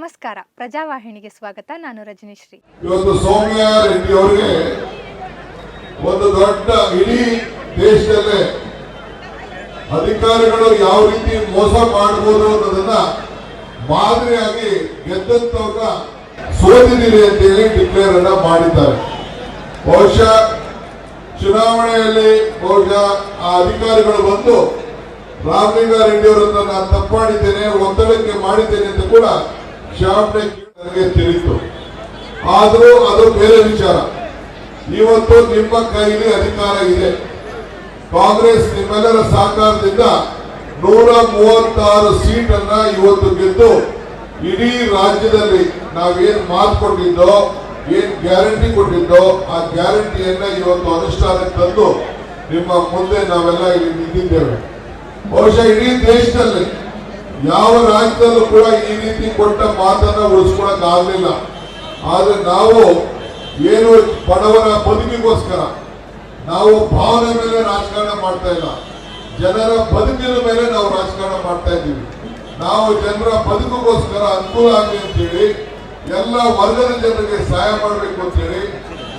ನಮಸ್ಕಾರ. ಪ್ರಜಾವಾಹಿನಿಗೆ ಸ್ವಾಗತ. ನಾನು ರಜನೀಶ್ರೀ. ಇವತ್ತು ಸೌಮ್ಯ ರೆಡ್ಡಿ ಅವರಿಗೆ ಒಂದು ದೊಡ್ಡ ಇಡೀ ದೇಶದಲ್ಲೇ ಅಧಿಕಾರಿಗಳು ಯಾವ ರೀತಿ ಮೋಸ ಮಾಡಬಹುದು ಅನ್ನೋದನ್ನ ಮಾದರಿಯಾಗಿ ಗೆದ್ದಂತವ್ರನ್ನ ಸೋತಿದ್ದೀರಿ ಅಂತೇಳಿ ಡಿಕ್ಲೇರ್ ಅನ್ನ ಮಾಡಿದ್ದಾರೆ. ಬಹುಶಃ ಚುನಾವಣೆಯಲ್ಲಿ ಬಹುಶಃ ಆ ಅಧಿಕಾರಿಗಳು ಬಂದು ರಾಮಲಿಂಗಾರೆಡ್ಡಿ ಅವರನ್ನ ನಾನು ತಪ್ಪಾಡಿದ್ದೇನೆ ಒತ್ತಡಕ್ಕೆ ಮಾಡಿದ್ದೇನೆ ಅಂತ ಕೂಡ ಕ್ಷಮಾಪಣೆ ನನಗೆ ತಿಳಿತು. ಆದರೂ ಅದು ಬೇರೆ ವಿಚಾರ. ಇವತ್ತು ನಿಮ್ಮ ಕೈಲಿ ಅಧಿಕಾರ ಇದೆ. ಕಾಂಗ್ರೆಸ್ ನಿಮ್ಮೆಲ್ಲರ ಸಹಕಾರದಿಂದ ನೂರ ಮೂವತ್ತಾರು ಸೀಟ್ ಅನ್ನ ಇವತ್ತು ಗೆದ್ದು ಇಡೀ ರಾಜ್ಯದಲ್ಲಿ ನಾವೇನ್ ಮಾತು ಕೊಟ್ಟಿದ್ದೋ, ಏನ್ ಗ್ಯಾರಂಟಿ ಕೊಟ್ಟಿದ್ದೋ, ಆ ಗ್ಯಾರಂಟಿಯನ್ನ ಇವತ್ತು ಅನುಷ್ಠಾನಕ್ಕೆ ತಂದು ನಿಮ್ಮ ಮುಂದೆ ನಾವೆಲ್ಲ ಇಲ್ಲಿ ನಿಂತಿದ್ದೇವೆ. ಬಹುಶಃ ಇಡೀ ದೇಶದಲ್ಲಿ ಯಾವ ರಾಜ್ಯದಲ್ಲೂ ಕೂಡ ಈ ರೀತಿ ಕೊಟ್ಟ ಮಾತನ್ನ ಉಳಿಸ್ಕೊಳಕ್ ಆಗ್ಲಿಲ್ಲ ಆದ್ರೆ ನಾವು ಏನು ಬಡವರ ಬದುಕಿಗೋಸ್ಕರ, ನಾವು ಭಾವನೆ ಮೇಲೆ ರಾಜಕಾರಣ ಮಾಡ್ತಾ ಇಲ್ಲ. ಜನರ ಬದುಕಿನ ಮೇಲೆ ನಾವು ರಾಜಕಾರಣ ಮಾಡ್ತಾ ಇದ್ದೀವಿ. ನಾವು ಜನರ ಬದುಕಿಗೋಸ್ಕರ ಅನುಕೂಲ ಆಗಲಿ ಅಂತೇಳಿ ಎಲ್ಲ ವರ್ಗದ ಜನರಿಗೆ ಸಹಾಯ ಮಾಡಬೇಕು ಅಂತೇಳಿ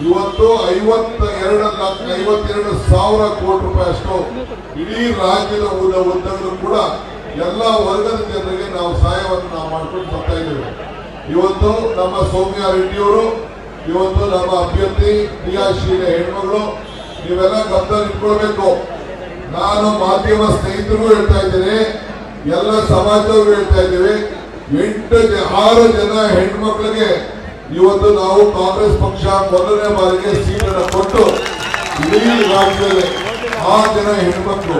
ಇವತ್ತು ಐವತ್ತ ಎರಡು ಲಕ್ಷ ಐವತ್ತೆರಡು ಸಾವಿರ ಕೋಟಿ ರೂಪಾಯಿ ಅಷ್ಟು ಇಡೀ ರಾಜ್ಯದ ಉದ್ದ ಉದ್ದಗಳು ಕೂಡ ಎಲ್ಲ ವರ್ಗದ ಜನರಿಗೆ ನಾವು ಸಹಾಯವನ್ನು ನಾವು ಮಾಡ್ಕೊಂಡು ಬರ್ತಾ ಇದ್ದೇವೆ. ಇವತ್ತು ನಮ್ಮ ಸೌಮ್ಯ ರೆಡ್ಡಿಯವರು, ಇವತ್ತು ನಮ್ಮ ಅಭ್ಯರ್ಥಿ ಕ್ರಿಯಾಶೀಲ ಹೆಣ್ಮಗಳು, ನೀವೆಲ್ಲ ಗಮನ ಇಟ್ಕೊಳ್ಬೇಕು. ನಾನು ಮಾಧ್ಯಮ ಸ್ನೇಹಿತರಿಗೂ ಹೇಳ್ತಾ ಇದ್ದೇನೆ, ಎಲ್ಲ ಸಮಾಜದವರು ಹೇಳ್ತಾ ಇದ್ದೇವೆ, ಎಂಟು ಆರು ಜನ ಹೆಣ್ಮಕ್ಳಿಗೆ ಇವತ್ತು ನಾವು ಕಾಂಗ್ರೆಸ್ ಪಕ್ಷ ಮೊದಲನೇ ಬಾರಿಗೆ ಸೀಟನ್ನು ಕೊಟ್ಟು ಇಡೀ ರಾಜ್ಯದಲ್ಲಿ ಆರು ಜನ ಹೆಣ್ಮಕ್ಳು.